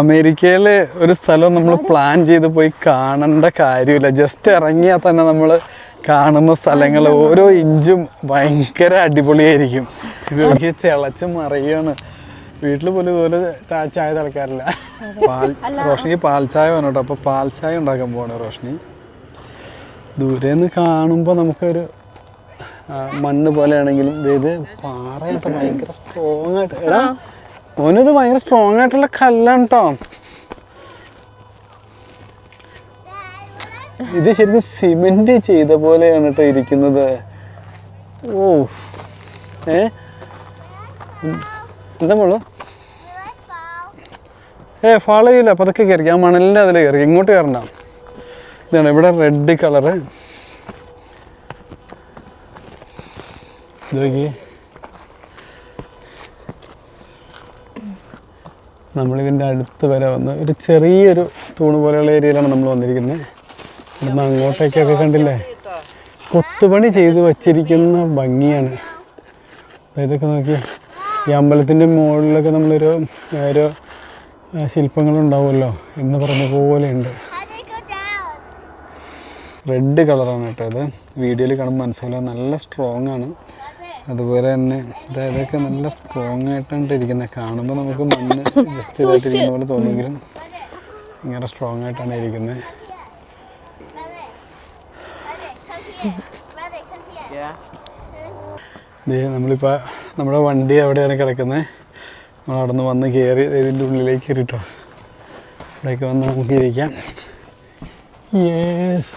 അമേരിക്കയിൽ ഒരു സ്ഥലം നമ്മൾ പ്ലാൻ ചെയ്ത് പോയി കാണേണ്ട കാര്യമില്ല. ജസ്റ്റ് ഇറങ്ങിയാൽ തന്നെ നമ്മൾ കാണുന്ന സ്ഥലങ്ങൾ ഓരോ ഇഞ്ചും ഭയങ്കര അടിപൊളിയായിരിക്കും. ഇത് എനിക്ക് തിളച്ച് മറിയാണ്. വീട്ടിൽ പോലും ഇതുപോലെ ചായ തിളക്കാറില്ല. പാൽ റോഷ്നിക്ക് പാൽ ചായ വേണം കേട്ടോ അപ്പോൾ പാൽ ചായ ഉണ്ടാക്കാൻ പോവാണ് റോഷ്നി. ദൂരെ നിന്ന് കാണുമ്പോൾ നമുക്കൊരു മണ്ണ് പോലെയാണെങ്കിലും ദേ ഇത് പാറയായിട്ട് ഭയങ്കര സ്ട്രോങ് ആയിട്ട്. എടാ ഓനിത് ഭയങ്കര സ്ട്രോങ് ആയിട്ടുള്ള കല്ലാണ് കേട്ടോ ഇത് ശരിക്കും സിമെന്റ് ചെയ്ത പോലെയാണ് കേട്ടോ ഇരിക്കുന്നത്. ഓ ഏ? എന്താ മോളു? ഏ ഫോളോ ചെയ്യില്ല പതുക്കെ കയറി ആ മണലിന്റെ അതിൽ കയറി ഇങ്ങോട്ട് കയറണ്ട ഇതാണ് ഇവിടെ റെഡ് കളറ് നോക്കി നമ്മളിതിന്റെ അടുത്ത് വരെ വന്ന് ഒരു ചെറിയൊരു തൂണ് പോലെയുള്ള ഏരിയയിലാണ് നമ്മൾ വന്നിരിക്കുന്നത്. ഇവിടുന്ന് അങ്ങോട്ടേക്കൊക്കെ കണ്ടില്ലേ? കൊത്തുപണി ചെയ്ത് വച്ചിരിക്കുന്ന ഭംഗിയാണ്. ഇതൊക്കെ നോക്കി ഈ അമ്പലത്തിന്റെ മുകളിലൊക്കെ നമ്മളൊരു ഓരോ ആ, ശില്പങ്ങളുണ്ടാവുമല്ലോ എന്ന് പറഞ്ഞ പോലെയുണ്ട്? റെഡ് കളറാണ് കേട്ടോ ഇത്. വീഡിയോയിൽ കാണുമ്പോൾ മനസ്സിലാവും. നല്ല സ്ട്രോങ് ആണ്. അതുപോലെ തന്നെ ഇതൊക്കെ നല്ല സ്ട്രോങ് ആയിട്ടാണ് ഇരിക്കുന്നത് കാണുമ്പോൾ നമുക്ക് മണ്ണ് ജസ്റ്റ് ഇതായിട്ടിരിക്കുന്ന പോലെ തോന്നുമെങ്കിലും ഇങ്ങനെ സ്ട്രോങ് ആയിട്ടാണ് ഇരിക്കുന്നത് നമ്മളിപ്പോൾ നമ്മുടെ വണ്ടി അവിടെയാണ് കിടക്കുന്നത് നമ്മൾ അവിടെ നിന്ന് വന്ന് കയറി ഇതിന്റെ ഉള്ളിലേക്ക് കയറിട്ടോ ഇവിടേക്ക് വന്ന് നമുക്ക് ഇരിക്കാം യെസ്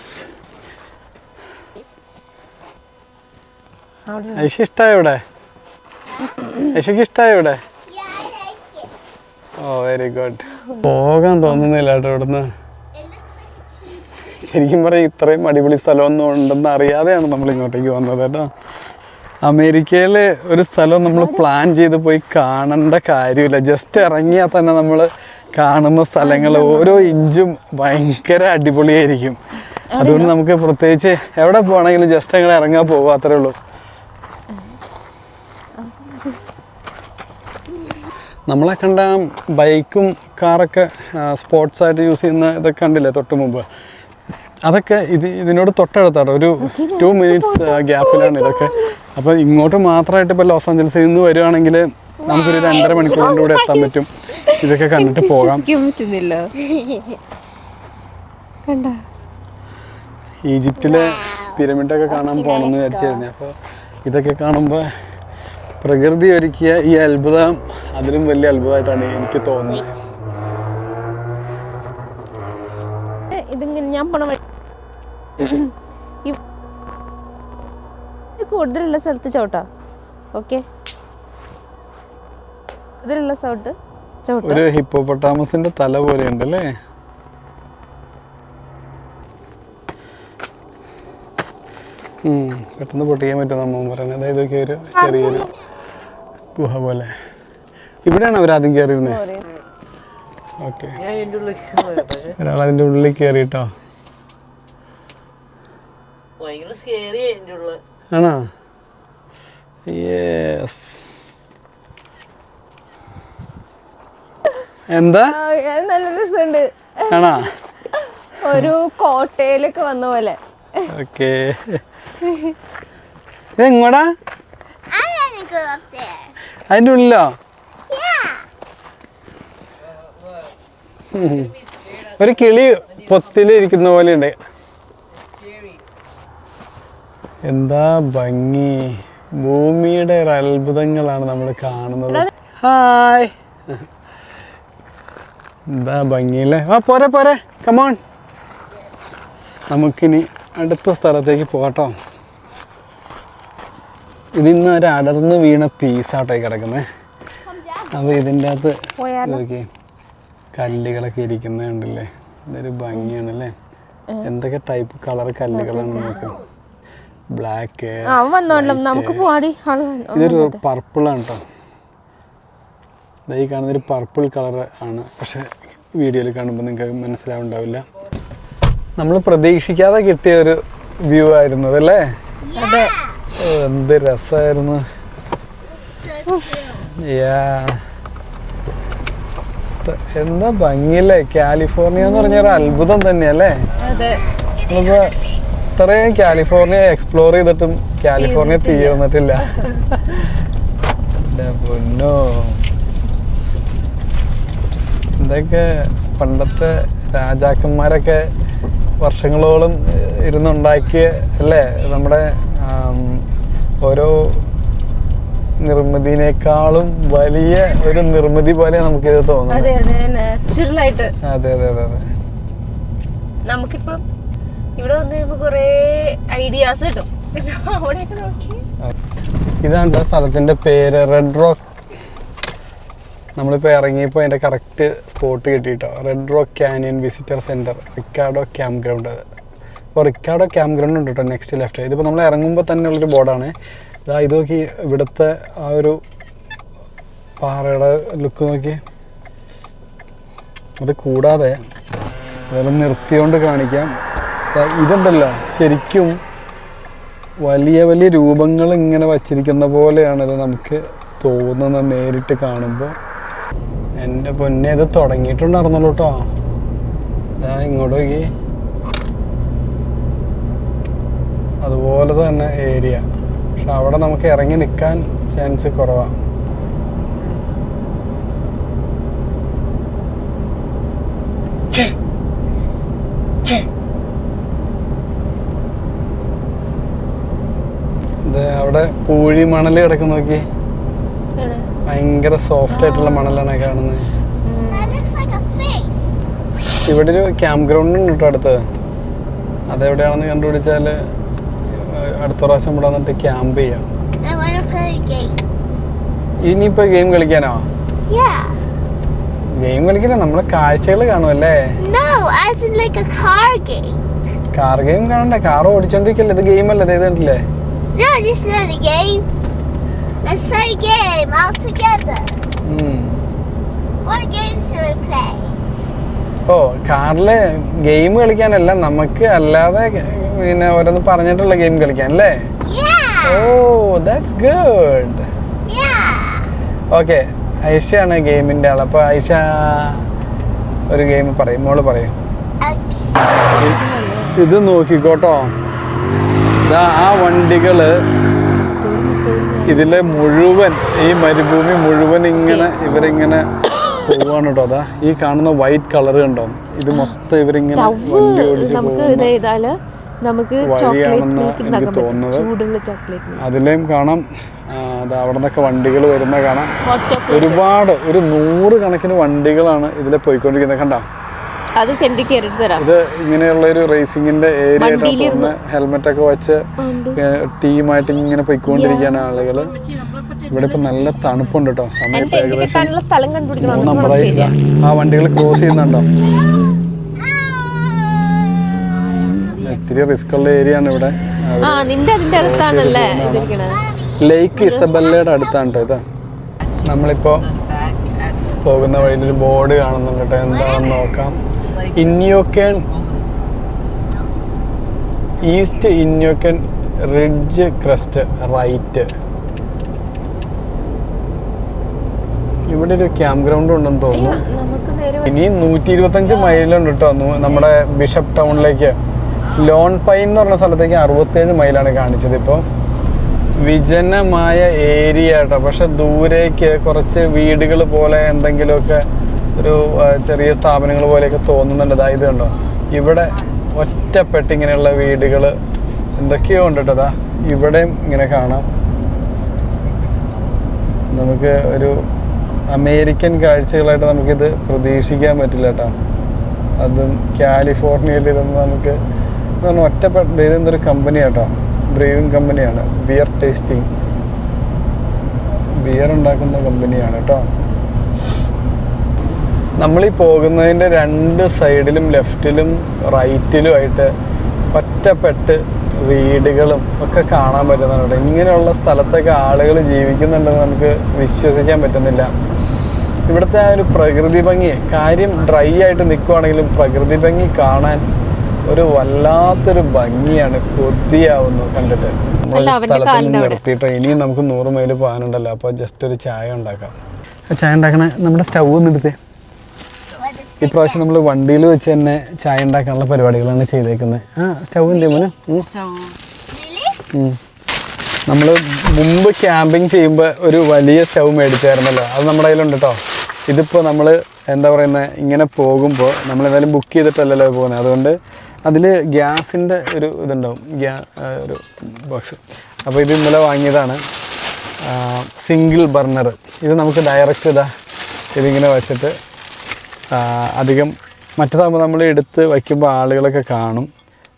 ഇവിടെ. Oh very good. പോകാൻ തോന്നുന്നില്ല കേട്ടോ ഇവിടുന്ന്. ശരിക്കും പറയാം ഇത്രയും അടിപൊളി സ്ഥലമൊന്നും ഉണ്ടെന്ന് അറിയാതെയാണ് നമ്മൾ ഇങ്ങോട്ടേക്ക് വന്നത് കേട്ടോ. അമേരിക്കയിൽ ഒരു സ്ഥലം നമ്മൾ പ്ലാൻ ചെയ്ത് പോയി കാണേണ്ട കാര്യമില്ല. ജസ്റ്റ് ഇറങ്ങിയാൽ തന്നെ നമ്മൾ കാണുന്ന സ്ഥലങ്ങൾ ഓരോ ഇഞ്ചും ഭയങ്കര അടിപൊളിയായിരിക്കും. അതുകൊണ്ട് നമുക്ക് പ്രത്യേകിച്ച് എവിടെ പോകണമെങ്കിലും ജസ്റ്റ് അങ്ങനെ ഇറങ്ങാൻ പോകുക അത്രേ ഉള്ളൂ. നമ്മളെ കണ്ട ബൈക്കും കാറൊക്കെ സ്പോർട്സ് ആയിട്ട് യൂസ് ചെയ്യുന്ന ഇതൊക്കെ കണ്ടില്ലേ തൊട്ട് മുമ്പ്? അതൊക്കെ ഇത് ഇതിനോട് തൊട്ടടുത്താണ് ഒരു ടു മിനിറ്റ്സ് ഗ്യാപ്പിലാണ് ഇതൊക്കെ. അപ്പോൾ ഇങ്ങോട്ട് മാത്രമായിട്ട് ഇപ്പോൾ ലോസ് ആഞ്ചൽസിൽ നിന്ന് വരുവാണെങ്കിൽ നമുക്കൊരു രണ്ടര മണിക്കൂറിന്റെ കൂടെ എത്താൻ പറ്റും. ഇതൊക്കെ കണ്ടിട്ട് പോകാം. ഈജിപ്തിലെ പിരമിഡൊക്കെ കാണാൻ പോകണമെന്ന് വിചാരിച്ചായിരുന്നു അപ്പോൾ ഇതൊക്കെ കാണുമ്പോൾ പ്രകൃതി ഒരുക്കിയ ഈ അത്ഭുതം അതിലും വലിയ അത്ഭുതമായിട്ടാണ് എനിക്ക് തോന്നുന്നത്. ഇതിങ്ങനെ ഞാൻ പോണ കൂടുതലുള്ള സ്ഥലത്ത് ചവിട്ടാ. ഓക്കെ. ഇതിലുള്ള സ്ഥലത്ത് ഒരു ഹിപ്പോപ്പൊട്ടാമസിന്റെ തല പോലെ ഉണ്ട് അല്ലേ പെട്ടെന്ന് പൊട്ടിക്കാൻ പറ്റും അമ്മ പറയുന്നത് ഇതൊക്കെ ഒരു ചെറിയൊരു ഗുഹ പോലെ. ഇവിടെയാണ് അവർ ആദ്യം കയറിയിരുന്നത്. ഓക്കെ. ഒരാൾ അതിന്റെ ഉള്ളിൽ കയറിട്ടോ ആണോ? യെസ് എന്താ? നല്ല രസമുണ്ട്. ആണോ? ഒരു കോട്ടയിലൊക്കെ വന്ന പോലെ. ഓക്കേ. ഇത് അതിന്റെ ഉള്ളിലോ? ഒരു കിളി പൊത്തിലിരിക്കുന്ന പോലെ ഉണ്ട്. എന്താ ഭംഗി. ഭൂമിയുടെ അത്ഭുതങ്ങളാണ് നമ്മൾ കാണുന്നത്. ഹായ്. എന്താ ഭംഗിയില്ലേ ആ പോരെ പോരെ. കമോൺ നമുക്കിനി അടുത്ത സ്ഥലത്തേക്ക് പോകട്ടോ ഇതിന്ന് ഒരു അടർന്ന് വീണ പീസാട്ടോ കിടക്കുന്നത് അപ്പോൾ ഇതിന്റെ അകത്ത് നോക്കി കല്ലുകളൊക്കെ ഇരിക്കുന്നത് കണ്ടില്ലേ? ഇതൊരു ഭംഗിയാണല്ലേ? എന്തൊക്കെ ടൈപ്പ് കളർ കല്ലുകളാണ് നോക്ക്. ബ്ലാക്ക് നമുക്ക്. ഇതൊരു പർപ്പിളാണ് കേട്ടോ ഈ കാണുന്ന ഒരു പർപ്പിൾ കളർ ആണ്. പക്ഷെ വീഡിയോയിൽ കാണുമ്പോൾ നിങ്ങൾക്ക് മനസ്സിലാവുണ്ടാവില്ല. നമ്മൾ പ്രതീക്ഷിക്കാതെ കിട്ടിയ ഒരു വ്യൂ ആയിരുന്നു അതല്ലേ അതെ. എന്ത് രസമായിരുന്നു എന്താ ഭംഗിയല്ലേ? കാലിഫോർണിയ എന്ന് പറഞ്ഞ ഒരു അത്ഭുതം തന്നെയല്ലേ? നമ്മളിപ്പോ ഇത്രയും കാലിഫോർണിയ എക്സ്പ്ലോർ ചെയ്തിട്ടും കാലിഫോർണിയ തീർന്നിട്ടില്ല. പൊന്നോ. ഇതൊക്കെ പണ്ടത്തെ രാജാക്കന്മാരൊക്കെ വർഷങ്ങളോളം ഇരുന്നുണ്ടാക്കിയ അല്ലേ? നമ്മുടെ ഓരോ നിർമ്മിതിനേക്കാളും വലിയ ഒരു നിർമ്മിതി പോലെ നമുക്കിത് തോന്നുന്നത് അതെ അതെ അതെ. അതെ അതെ അതെ നമുക്കിപ്പം ഇവിടെ വന്നു കഴിയുമ്പോ കൊറേ ഐഡിയാസ് കിട്ടും. അവിടെയൊക്കെ നോക്കി. ഇതാണ് സ്ഥലത്തിന്റെ പേര്. റെഡ് റോക്ക് നമ്മളിപ്പോൾ ഇറങ്ങിയപ്പോൾ അതിന്റെ correct spot കിട്ടിയിട്ടോ Red Rock Canyon visitor centre Ricardo campground അപ്പോൾ ക്യാമ്പ് ഗ്രൗണ്ട് ഉണ്ട് കേട്ടോ നെക്സ്റ്റ് ലെഫ്റ്റ് ഇതിപ്പോൾ നമ്മൾ ഇറങ്ങുമ്പോൾ തന്നെ ഉള്ളൊരു ബോർഡാണ് ഇതാ ഇത് നോക്കി ഇവിടുത്തെ ആ ഒരു പാറയുടെ ലുക്ക് നോക്കി. അത് കൂടാതെ അതെല്ലാം നിർത്തിയോണ്ട് കാണിക്കാം. ഇതുണ്ടല്ലോ ശരിക്കും വലിയ വലിയ രൂപങ്ങൾ ഇങ്ങനെ വച്ചിരിക്കുന്ന പോലെയാണ് ഇത് നമുക്ക് തോന്നുന്നത് നേരിട്ട് കാണുമ്പോൾ എന്റെ പൊന്നെ ഇത് തുടങ്ങിയിട്ടുണ്ടായിരുന്നല്ലോ കേട്ടോ ഇങ്ങോട്ട് നോക്കി. അതുപോലെ തന്നെ ഏരിയ. പക്ഷെ അവിടെ നമുക്ക് ഇറങ്ങി നിൽക്കാൻ ചാൻസ് കുറവാണ് അവിടെ പൂഴി മണൽ കിടക്കുന്ന നോക്കി. ഭയങ്കര സോഫ്റ്റ് ആയിട്ടുള്ള മണലാണ് കാണുന്നത്. ഇവിടെ ഒരു ക്യാമ്പ് ഗ്രൗണ്ട് ഉണ്ട് കേട്ടോ അടുത്ത്. അതെവിടെയാണെന്ന് കണ്ടുപിടിച്ചാൽ അടുത്ത പ്രാവശ്യം ഇവിടെ വന്നിട്ട് ക്യാമ്പ് ചെയ്യാം ഇനിയിപ്പോ ഗെയിം കളിക്കാനോ. ഗെയിം കളിക്കില്ല നമ്മൾ കാഴ്ചകൾ കാണുമല്ലേ. കാർ ഗെയിം കാണണ്ട കാർ ഓടിച്ചോണ്ടിരിക്കല്ലേ ഇത് ഗെയിം അല്ലേ ഇത് കണ്ടില്ലേ No, this is not a game. Let's play a game all together. ഉം. What games should we play? ഓ കാറിൽ ഗെയിം കളിക്കാനല്ല നമുക്ക് അല്ലാതെ പിന്നെ ഓരോന്ന് പറഞ്ഞിട്ടുള്ള ഗെയിം കളിക്കാൻ അല്ലേ? Oh that's good. ഓക്കെ ഐഷയാണ് ഗെയിമിന്റെ ആൾ അപ്പോൾ ഐഷ ഒരു ഗെയിം പറയും മോൾ പറയും. ഇത് നോക്കിക്കോട്ടോ. ഇതാ ആ വണ്ടികൾ ഇതിലെ മുഴുവൻ ഈ മരുഭൂമി മുഴുവൻ ഇങ്ങനെ ഇവരിങ്ങനെ പോവാണ് കേട്ടോ അതാ ഈ കാണുന്ന വൈറ്റ് കളർ കണ്ടോ? ഇത് മൊത്തം ഇവരിങ്ങനെ വണ്ടി ഓടിച്ച് നമുക്ക് ചോക്ലേറ്റ് വഴിയാണെന്ന് മിൽക്ക് ഉണ്ടാക്കാൻ പറ്റും. ചൂടുള്ള ചോക്ലേറ്റ് മിൽക്ക് അതിലേയും കാണാം. അവിടെ നിന്നൊക്കെ വണ്ടികൾ വരുന്ന കാണാം. ഒരുപാട് ഒരു നൂറ് കണക്കിന് വണ്ടികളാണ് ഇതിലെ പോയിക്കൊണ്ടിരിക്കുന്നത്. കണ്ട? അത് കയറിട്ട് തരാം. ഇത് ഇങ്ങനെയുള്ള ഒരു റേസിംഗിന്റെ ഏരിയ. ഹെൽമെറ്റ് ഒക്കെ വെച്ച് ടീമായിട്ട് ഇങ്ങനെ പോയിക്കൊണ്ടിരിക്കുകയാണ് ആളുകൾ ഇവിടെ ഇപ്പൊ നല്ല തണുപ്പുണ്ട് കേട്ടോ സമയത്ത് ഏകദേശം മൂന്നമ്പതായി ആ വണ്ടികൾ ക്രോസ് ചെയ്യുന്നുണ്ടോ? ഇത്തിരി റിസ്ക് ഉള്ള ഏരിയ ആണ് ഇവിടെ. ആ നിന്റെ അതിന്റെ അകത്താണല്ലേ? ഇതിരിക്കണേ ലേക്ക് ഇസബല്ലയുടെ അടുത്താണ് കേട്ടോ ഇത്. നമ്മളിപ്പോ പോകുന്ന വഴിയിൽ ഒരു ബോർഡ് കാണുന്നുണ്ട് കേട്ടോ. എന്താണെന്ന് നോക്കാം. Inyokern east Inyokern Ridgecrest right. ഇവിടെ ഒരു ക്യാമ്പ് ഗ്രൗണ്ട് ഉണ്ടെന്ന് തോന്നുന്നു. ഇനി നൂറ്റി ഇരുപത്തഞ്ച് മൈലുണ്ട് കേട്ടോ. നമ്മുടെ ബിഷപ്പ് ടൗണിലേക്ക്. ലോൺ പൈൻ എന്ന് പറഞ്ഞ സ്ഥലത്തേക്ക് അറുപത്തേഴ് മൈലാണ് കാണിച്ചത് ഇപ്പോൾ വിജനമായ ഏരിയ കേട്ടോ. പക്ഷെ ദൂരേക്ക് കുറച്ച് വീടുകൾ പോലെ എന്തെങ്കിലുമൊക്കെ ഒരു ചെറിയ സ്ഥാപനങ്ങൾ പോലെയൊക്കെ തോന്നുന്നുണ്ട്. അതായത് കണ്ടോ. ഇവിടെ ഒറ്റപ്പെട്ട് ഇങ്ങനെയുള്ള വീടുകൾ എന്തൊക്കെയോ ഉണ്ട് കേട്ടോ. ഇവിടെയും ഇങ്ങനെ കാണാം. നമുക്ക് ഒരു അമേരിക്കൻ കാഴ്ചകളായിട്ട് നമുക്കിത് പ്രതീക്ഷിക്കാൻ പറ്റില്ല കേട്ടോ. അതും കാലിഫോർണിയയിൽ ഇതൊന്നും നമുക്ക് എന്ന് പറഞ്ഞാൽ ഒറ്റപ്പെട്ട ഇതെന്തൊരു കമ്പനി കേട്ടോ ബ്രീവിങ് കമ്പനിയാണ് ബിയർ ടേസ്റ്റിംഗ് ബിയർ ഉണ്ടാക്കുന്ന കമ്പനിയാണ് കേട്ടോ നമ്മൾ ഈ പോകുന്നതിന്റെ രണ്ട് സൈഡിലും ലെഫ്റ്റിലും റൈറ്റിലും ആയിട്ട് ഒറ്റപ്പെട്ട് വീടുകളും ഒക്കെ കാണാൻ പറ്റുന്നുണ്ട് ഇങ്ങനെയുള്ള സ്ഥലത്തൊക്കെ ആളുകൾ ജീവിക്കുന്നുണ്ടെന്ന് നമുക്ക് വിശ്വസിക്കാൻ പറ്റുന്നില്ല. ഇവിടുത്തെ ആ ഒരു പ്രകൃതി ഭംഗി കാര്യം ഡ്രൈ ആയിട്ട് നിൽക്കുവാണെങ്കിലും പ്രകൃതി ഭംഗി കാണാൻ ഒരു വല്ലാത്തൊരു ഭംഗിയാണ് കൊതിയാവുന്നു കണ്ടിട്ട്. നമ്മൾ അല്ല, അവന്റെ സ്ഥലത്ത് കാലിന്റെ നിന്ന് നിർത്തിയിട്ട് ഇനിയും നമുക്ക് നൂറ് മൈൽ പോകാനുണ്ടല്ലോ അപ്പോൾ ജസ്റ്റ് ഒരു ചായ ഉണ്ടാക്കാം. ചായ ഉണ്ടാക്കണ നമ്മുടെ സ്റ്റൗ ഒന്ന് എടുത്തേ. ഇപ്രാവശ്യം നമ്മൾ വണ്ടിയിൽ വെച്ച് തന്നെ ചായ ഉണ്ടാക്കാനുള്ള പരിപാടികളാണ് ചെയ്തേക്കുന്നത്. ആ സ്റ്റൗ എന്ത് മോനെ. നമ്മൾ മുമ്പ് ക്യാമ്പിങ് ചെയ്യുമ്പോൾ ഒരു വലിയ സ്റ്റൗ മേടിച്ചായിരുന്നല്ലോ അത് നമ്മുടെ കയ്യിലുണ്ട് കേട്ടോ ഇതിപ്പോൾ നമ്മൾ എന്താ പറയുന്നത് ഇങ്ങനെ പോകുമ്പോൾ നമ്മൾ എന്തായാലും ബുക്ക് ചെയ്തിട്ടല്ലല്ലോ പോകുന്നത്. അതുകൊണ്ട് അതിൽ ഗ്യാസിന്റെ ഒരു ഇതുണ്ടാവും. ഗ്യാ ഒരു ബോക്സ് അപ്പോൾ ഇത് ഇന്നലെ വാങ്ങിയതാണ് സിംഗിൾ ബർണർ ഇത് നമുക്ക് ഡയറക്റ്റ് ഇതാ ഇതിങ്ങനെ വെച്ചിട്ട് അധികം മറ്റേതാകുമ്പോൾ നമ്മൾ എടുത്ത് വയ്ക്കുമ്പോൾ ആളുകളൊക്കെ കാണും.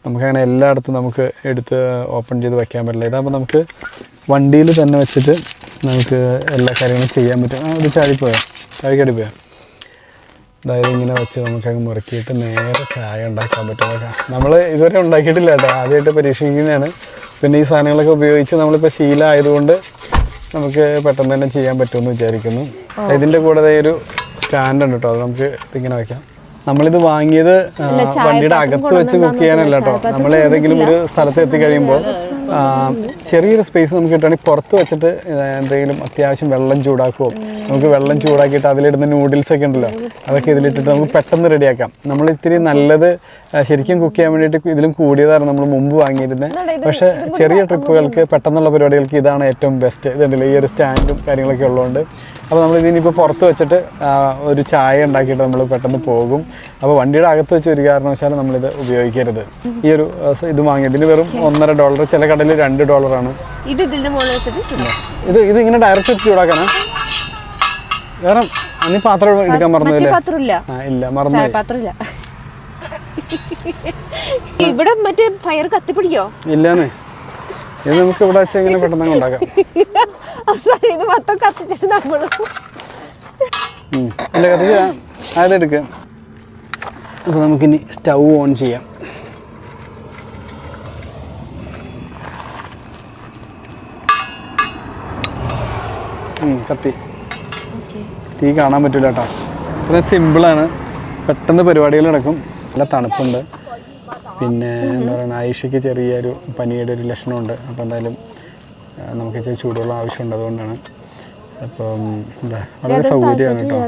നമുക്കങ്ങനെ എല്ലായിടത്തും നമുക്ക് എടുത്ത് ഓപ്പൺ ചെയ്ത് വയ്ക്കാൻ പറ്റില്ല. ഇതാകുമ്പോൾ നമുക്ക് വണ്ടിയിൽ തന്നെ വെച്ചിട്ട് നമുക്ക് എല്ലാ കാര്യങ്ങളും ചെയ്യാൻ പറ്റും. ഒരു ചാടിപ്പോയോ? ചാടിക്കടി പോയോ അതായത് ഇങ്ങനെ വെച്ച് നമുക്കങ്ങ് മുറുക്കിയിട്ട് നേരെ ചായ ഉണ്ടാക്കാൻ പറ്റും. നമ്മൾ ഇതുവരെ ഉണ്ടാക്കിയിട്ടില്ല കേട്ടോ. ആദ്യമായിട്ട് പരീക്ഷിക്കുന്നതാണ്. പിന്നെ ഈ സാധനങ്ങളൊക്കെ ഉപയോഗിച്ച് നമ്മളിപ്പോൾ ശീലമായതുകൊണ്ട് നമുക്ക് പെട്ടെന്ന് തന്നെ ചെയ്യാൻ പറ്റുമെന്ന് വിചാരിക്കുന്നു. ഇതിന്റെ കൂടെ ഒരു സ്റ്റാൻഡ് ഉണ്ട് കേട്ടോ. അത് നമുക്ക് ഇതിങ്ങനെ വയ്ക്കാം നമ്മളിത് വാങ്ങിയത് വണ്ടിയുടെ അകത്ത് വെച്ച് കുക്ക് ചെയ്യാനല്ല കേട്ടോ. നമ്മൾ ഏതെങ്കിലും ഒരു സ്ഥലത്ത് എത്തിക്കഴിയുമ്പോൾ ചെറിയൊരു സ്പേസ് നമുക്ക് കിട്ടുകയാണെങ്കിൽ പുറത്ത് വെച്ചിട്ട് എന്തെങ്കിലും അത്യാവശ്യം വെള്ളം ചൂടാക്കുമോ നമുക്ക് വെള്ളം ചൂടാക്കിയിട്ട് അതിലിടുന്ന നൂഡിൽസ് ഒക്കെ ഉണ്ടല്ലോ അതൊക്കെ ഇതിലിട്ടിട്ട് നമുക്ക് പെട്ടെന്ന് റെഡിയാക്കാം. നമ്മൾ ഇത്തിരി നല്ലത് ശരിക്കും കുക്ക് ചെയ്യാൻ വേണ്ടിയിട്ട് ഇതിലും കൂടിയതാണ് നമ്മൾ മുമ്പ് വാങ്ങിയിരുന്നത്. പക്ഷേ ചെറിയ ട്രിപ്പുകൾക്ക് പെട്ടെന്നുള്ള പരിപാടികൾക്ക് ഇതാണ് ഏറ്റവും ബെസ്റ്റ് ഇതുണ്ടല്ലോ ഈ ഒരു സ്റ്റാൻഡും കാര്യങ്ങളൊക്കെ ഉള്ളതുകൊണ്ട്. അപ്പോൾ നമ്മൾ ഇതിനിപ്പോൾ പുറത്ത് വെച്ചിട്ട് ഒരു ചായ ഉണ്ടാക്കിയിട്ട് നമ്മൾ പെട്ടെന്ന് പോകും. അപ്പോൾ വണ്ടിയുടെ അകത്ത് വെച്ച് ഒരു കാരണവശാലും നമ്മളിത് ഉപയോഗിക്കരുത്. ഈ ഒരു ഇത് വാങ്ങിയതിന് വെറും ഒന്നര ഡോളർ ചില കടയിൽ രണ്ട് ഡോളറാണ്. ഇത് ഇതിന്റെ മുകളിൽ വെച്ചിട്ട് ചുടും. ഇത് ഇത് ഇങ്ങനെ ഡയറക്റ്റ് ചൂടാക്കാനാ? വേറെ അനി പാത്രം എടുക്കാൻ മറന്നില്ലേ ഇല്ല മറന്നു ചായപാത്രമില്ല ഇവിടെ മറ്റേ ഫയർ കത്തിപ്പിടിക്കോ? ഇല്ലാന്നേ. ഇത് നമുക്ക് ഇവിടെ വെച്ച് ഇങ്ങനെ പെട്ടെന്ന് ഉണ്ടാക്കാം? ഇത് മൊത്തം കത്തിച്ചിട്ട് നമ്മൾ ഉം. ഇല്ല കത്തിക്കുക അതെടുക്കുക അപ്പോൾ നമുക്കിനി സ്റ്റൗ ഓൺ ചെയ്യാം. കത്തി. തീ കാണാൻ പറ്റില്ല കേട്ടോ. ഇത്ര സിമ്പിളാണ് പെട്ടെന്ന് പരിപാടികൾ നടക്കും. നല്ല തണുപ്പുണ്ട്. പിന്നെ എന്താ പറയുക ആയിഷയ്ക്ക് ചെറിയൊരു പനിയുടെ ഒരു ലക്ഷണമുണ്ട്. അപ്പോൾ എന്തായാലും നമുക്ക് ഇച്ചിരി ചൂടുവെള്ളം ആവശ്യമുണ്ട് അതുകൊണ്ടാണ്. അപ്പം എന്താ വളരെ സൗകര്യമാണ് കേട്ടോ.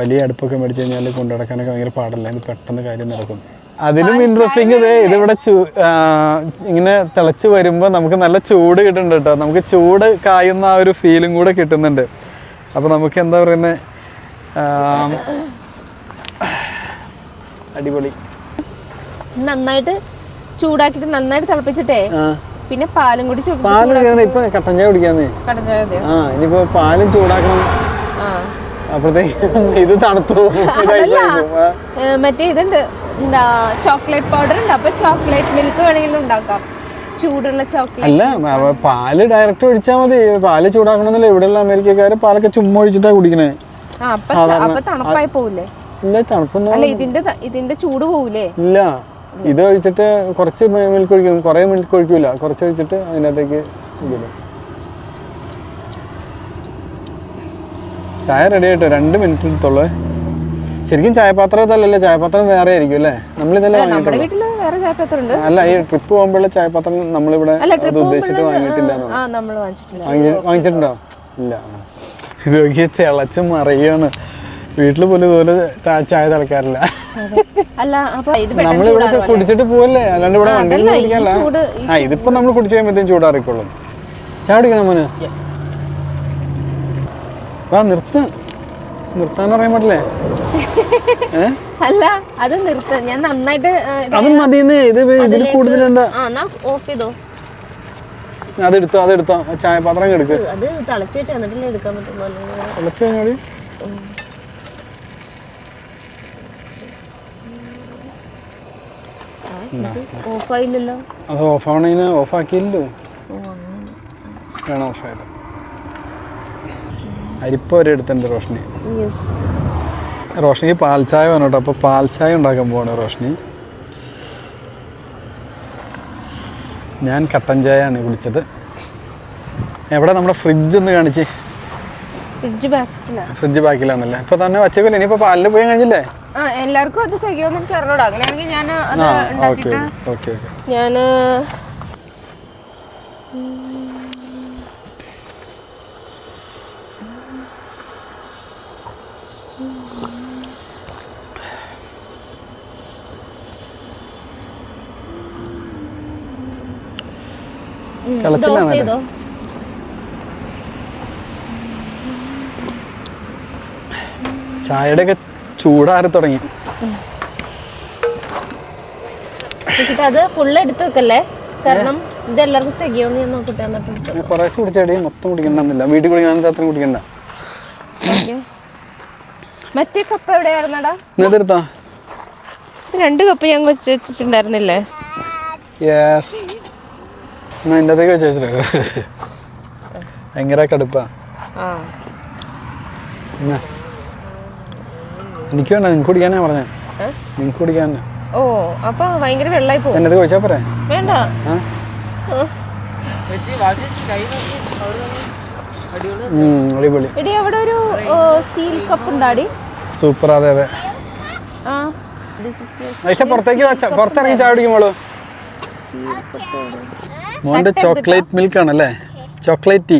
വലിയ അടുപ്പൊക്കെ മേടിച്ച് കഴിഞ്ഞാൽ കൊണ്ടു നടക്കാനൊക്കെ ഭയങ്കര പാടല്ല? ഇത് പെട്ടെന്ന് കാര്യം നടക്കും. അതിലും ഇൻട്രസ്റ്റിംഗ് ഇത് ഇതിവിടെ ഇങ്ങനെ തിളച്ച് വരുമ്പോൾ നമുക്ക് നല്ല ചൂട് കിട്ടുന്നുണ്ട് കേട്ടോ. നമുക്ക് ചൂട് കായുന്ന ആ ഒരു ഫീലും കൂടെ കിട്ടുന്നുണ്ട്. അപ്പോൾ നമുക്ക് എന്താ പറയുന്നത് അടിപൊളി. നന്നായിട്ട് ചൂടാക്കിട്ട് നന്നായിട്ട് തിളപ്പിച്ചിട്ടേ പിന്നെ പാലും കൂടി പാൽ കുടിക്കാന്ന് ഇപ്പൊ കട്ടൻ ചായ കുടിക്കാന്നേ. ആ ഇനിയിപ്പോ പാലും ചൂടാക്കണം. അപ്പോഴത്തേക്ക് ഇത് തണുത്തു. മറ്റേ ഇതുണ്ട്. എന്താ ചോക്ലേറ്റ് പൗഡർ ഉണ്ട്. അപ്പൊ ചോക്ലേറ്റ് മിൽക്ക് വേണമെങ്കിലും ഉണ്ടാക്കാം. ചൂടുള്ള ചോക്ലേറ്റ് അല്ല പാൽ ഡയറക്റ്റ് ഒഴിച്ചാൽ മതി. പാൽ ചൂടാക്കണമെന്നില്ല. ഇവിടെയുള്ള അമേരിക്കക്കാര് പാലൊക്കെ ചുമ്മാ ഒഴിച്ചിട്ടാ കുടിക്കണേ. അപ്പൊ തണുപ്പായി പോവില്ലേ? ഇല്ല തണുപ്പൊന്നും അല്ല ഇതിന്റെ ഇതിന്റെ ചൂട് പോവില്ലേ? ഇല്ല. ഇത് ഒഴിച്ചിട്ട് കുറച്ച് മിൽക്ക് ഒഴിക്കും. കുറേ മിൽക്ക് ഒഴിക്കൂല. കുറച്ച് ഒഴിച്ചിട്ട് അതിനകത്തേക്ക് ചായ റെഡി ആയിട്ടോ? രണ്ട് മിനിറ്റ് എടുത്തോളൂ. ശരിക്കും ചായപാത്രം ഇതല്ലല്ലേ. ചായപാത്രം വേറെ ആയിരിക്കും അല്ലേ? നമ്മളിതല്ലേ ഇതെല്ലാം അല്ല ഈ ട്രിപ്പ് പോകുമ്പോഴുള്ള ചായപാത്രം നമ്മളിവിടെ അത് ഉദ്ദേശിച്ചിട്ട് വാങ്ങിയിട്ടില്ല നമ്മൾ വാങ്ങിച്ചിട്ടുണ്ടോ? ഇല്ല. രോഗിയെ തിളച്ച് മറിയാണ്. വീട്ടിൽ പോലും ഇതുപോലെ ചായ തിളക്കാറില്ല. നമ്മളിവിടെ? കുടിച്ചിട്ട് പോവല്ലേ? അല്ലാണ്ട് ഇവിടെ വണ്ടിയിൽ ചൂട് ആ ഇതിപ്പോ നമ്മൾ കുടിച്ചു കഴിയുമ്പോഴത്തേക്കും ചൂടാറിക്കോളും. ചായ കുടിക്കണം മോന്. വാ നിർത്ത്. നിർത്താൻ പറയാൻ പറ്റില്ലേ അല്ല അത് നിർത്ത. ഞാൻ നന്നായിട്ട് അത് മതിയെന്ന് ഇത് ഇതിൽ കൂടുതൽ എന്താ? ഓഫ് ചെയ്തോ. അതെടുത്തോ അതെടുത്തോ. ആ ചായപാത്രം എടുക്ക്. അത് തിളച്ചിട്ട് എന്നിട്ടല്ലേ എടുക്കാൻ പറ്റുള്ളൂ. തിളച്ച് ഓഫായില്ലല്ലോ. അത് ഓഫ് ആവണതിന് ഓഫ് ആക്കിയില്ലോ വേണം ഓഫ് ആയത് അരിപ്പ വരെ എടുത്തിട്ടുണ്ട് റോഷനി. റോഷ്നിക്ക് പാൽച്ചായ ചായ വേണം കേട്ടോ അപ്പോൾ പാൽച്ചായ ചായ ഉണ്ടാക്കാൻ പോവാണ് റോഷ്നി. ഞാൻ കട്ടൻ ചായയാണ് വിളിച്ചത് എവിടെ? നമ്മുടെ ഫ്രിഡ്ജ് ഒന്ന് കാണിച്ച്. ഫ്രിഡ്ജ് ബാക്കില്ല ഫ്രിഡ്ജ് ബാക്കിലാണല്ലേ ഇപ്പൊ തന്നെ വച്ചേക്കില്ല ഇനിയിപ്പോ പാലിൽ പോയി കഴിഞ്ഞില്ലേ? എല്ലാവർക്കും അത് തികയോന്ന് എനിക്ക് അറിഞ്ഞൂടാ. അങ്ങനെയാണെങ്കിൽ ഞാൻ ഞാൻ തിളച്ചില്ല ചായയുടെ ഒക്കെ ചൂടാറി തുടങ്ങി. അത് ഫുള്ള് എടുത്തു വെക്കല്ലേ? കാരണം ഇത് എല്ലാവർക്കും തികയോന്ന് ഞാൻ നോക്കിട്ട് എന്നിട്ട് കുറേശ്ശെ കുടിച്ചാടി മൊത്തം കുടിക്കണ്ടെന്നില്ല വീട്ടിൽ കുടിക്കണമെങ്കിൽ അത്രയും കുടിക്കണ്ട. മറ്റേ കപ്പ് എവിടെയായിരുന്നടാ? എടുത്താ രണ്ട് കപ്പ് ഞാൻ വെച്ച് വെച്ചിട്ടുണ്ടായിരുന്നില്ലേ? യെസ് എന്നാ എന്റെ അതൊക്കെ വെച്ച് വെച്ചിട്ട് ഭയങ്കര കടുപ്പാ എനിക്ക് വേണ്ട നിങ്ങൾക്ക് കുടിക്കാനാ പറഞ്ഞേ? നിങ്ങൾക്ക് കുടിക്കാനാ. ഓ അപ്പൊ ഭയങ്കര വെള്ളമായി പോകും എന്നത് ചോദിച്ചാ പറയാ വേണ്ട. അടിപൊളി. എടി അവിടെ ഒരു സ്റ്റീൽ കപ്പ് ഉണ്ടാടി. സൂപ്പർ അതെ അതെ. പക്ഷെ പുറത്തേക്ക് പുറത്തിറങ്ങി ചായ കുടിക്കുമ്പോളോ മോന്റെ ചോക്ലേറ്റ് മിൽക്ക് ആണല്ലേ ചോക്ലേറ്റ് ടീ.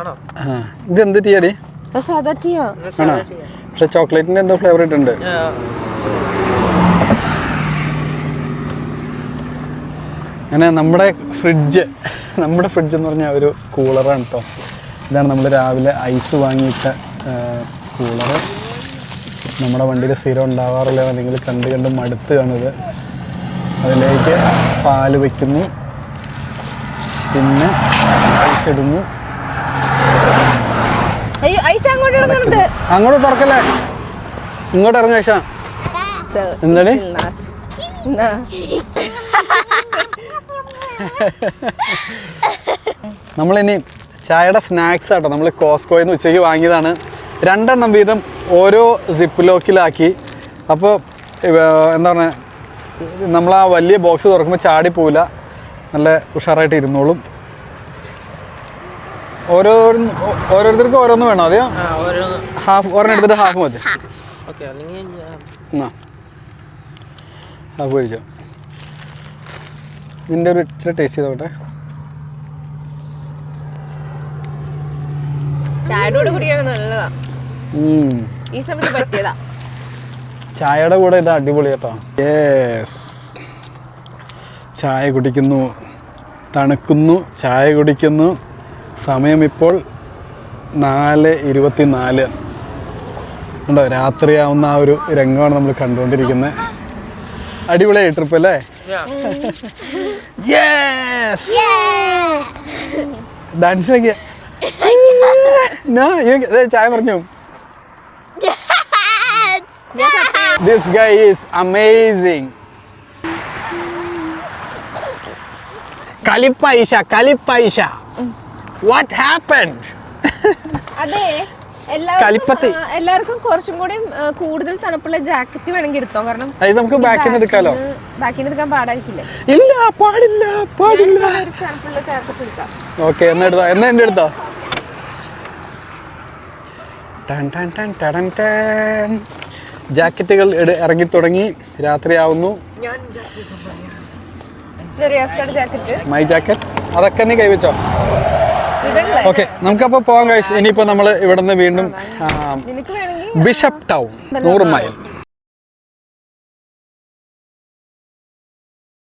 ആണോ? ആ ഇത് എന്ത് ടീ അടി സാധാ ടീയാ. ആണോ പക്ഷെ ചോക്ലേറ്റിന്റെ എന്തോ ഫ്ലേവർ ഇട്ടുണ്ട് അങ്ങനെ നമ്മുടെ ഫ്രിഡ്ജ് നമ്മുടെ ഫ്രിഡ്ജ് എന്ന് പറഞ്ഞാൽ ഒരു കൂളറാണ് കേട്ടോ ഇതാണ് നമ്മൾ രാവിലെ ഐസ് വാങ്ങിയിട്ട കൂളർ. നമ്മുടെ വണ്ടിയിൽ സ്ഥിരം ഉണ്ടാവാറില്ല. നിങ്ങൾ കണ്ട് കണ്ട് മടുത്ത് കാണുന്നത് അതിലേക്ക് പാൽ വയ്ക്കുന്നു. പിന്നെ ഐസ് ഇടുന്നു. അങ്ങോട്ട് തുറക്കല്ലേ? ഇങ്ങോട്ട് ഇറങ്ങ ഐഷ. എന്താണ്? നമ്മളിനി ചായയുടെ സ്നാക്സ് ആട്ടോ. നമ്മൾ കോസ്കോയിൽ നിന്ന് ഉച്ചയ്ക്ക് വാങ്ങിയതാണ്. രണ്ടെണ്ണം വീതം ഓരോ സിപ്പ് ലോക്കിലാക്കി അപ്പോൾ എന്താ പറയുക നമ്മൾ ആ വലിയ ബോക്സ് തുറക്കുമ്പോൾ ചാടി പോവില്ല. നല്ല ഉഷാറായിട്ട് ഇരുന്നോളും. ഓരോ ഓരോരുത്തർക്കും ഓരോന്ന് വേണോ അതെയോ ഹാഫ് ഒരെണ്ണം എടുത്തിട്ട് ഹാഫ് മതി. എന്നാ. ഹാഫ് കഴിച്ചോ ഇതിന്റെ ഒരു ഇച്ചിരി ടേസ്റ്റ് ചെയ്തോട്ടെ. ചായയുടെ കൂടെ നല്ലതാ. ഈ സമയത്ത് പറ്റിയതാ. ചായയുടെ കൂടെ ഇത് അടിപൊളി കേട്ടോ. യേസ് ചായ കുടിക്കുന്നു. തണുക്കുന്നു ചായ കുടിക്കുന്നു. സമയം ഇപ്പോൾ നാല് ഇരുപത്തി നാല് ഉണ്ടോ രാത്രിയാവുന്ന ആ ഒരു രംഗമാണ് നമ്മൾ കണ്ടുകൊണ്ടിരിക്കുന്നത്. അടിപൊളിയായി ട്രിപ്പ് അല്ലേ? യെസ് ഡാൻസിലൊക്കെ ചായ പറഞ്ഞു ദിസ് ഗൈ ഈസ് അമേസിങ് കലിപ്പൈഷ കലിപ്പൈശ വാട്ട് ഹാപ്പൻഡ് അതെ കലിപ്പത്തി. എല്ലാവർക്കും കുറച്ചും കൂടി കൂടുതൽ തണുപ്പുള്ള ജാക്കറ്റ് വേണമെങ്കിൽ എടുത്തോ? കാരണം അത് നമുക്ക് ബാക്കിൽ നിന്ന് എടുക്കാലോ? ബാക്കിൽ നിന്ന് എടുക്കാൻ പാടായിരിക്കില്ല? ഇല്ല പാടില്ല പാടില്ല. തണുപ്പുള്ള ജാക്കറ്റ് എടുക്കാം. ഓക്കെ എന്നാ എടുത്തോ? എന്നാ എന്റെ എടുത്തോ? ജാക്കറ്റുകൾ ഇറങ്ങി തുടങ്ങി. രാത്രിയാവുന്നു. ഞാൻ മൈ ജാക്കറ്റ്. അതൊക്കെ നീ കൈവച്ചോ? ഓക്കെ നമുക്കപ്പോ പോവാൻ കഴിച്ചു ഇനിയിപ്പോ നമ്മൾ ഇവിടെ നിന്ന് വീണ്ടും ബിഷപ്പ് ടൗൺ നൂറ് മൈൽ.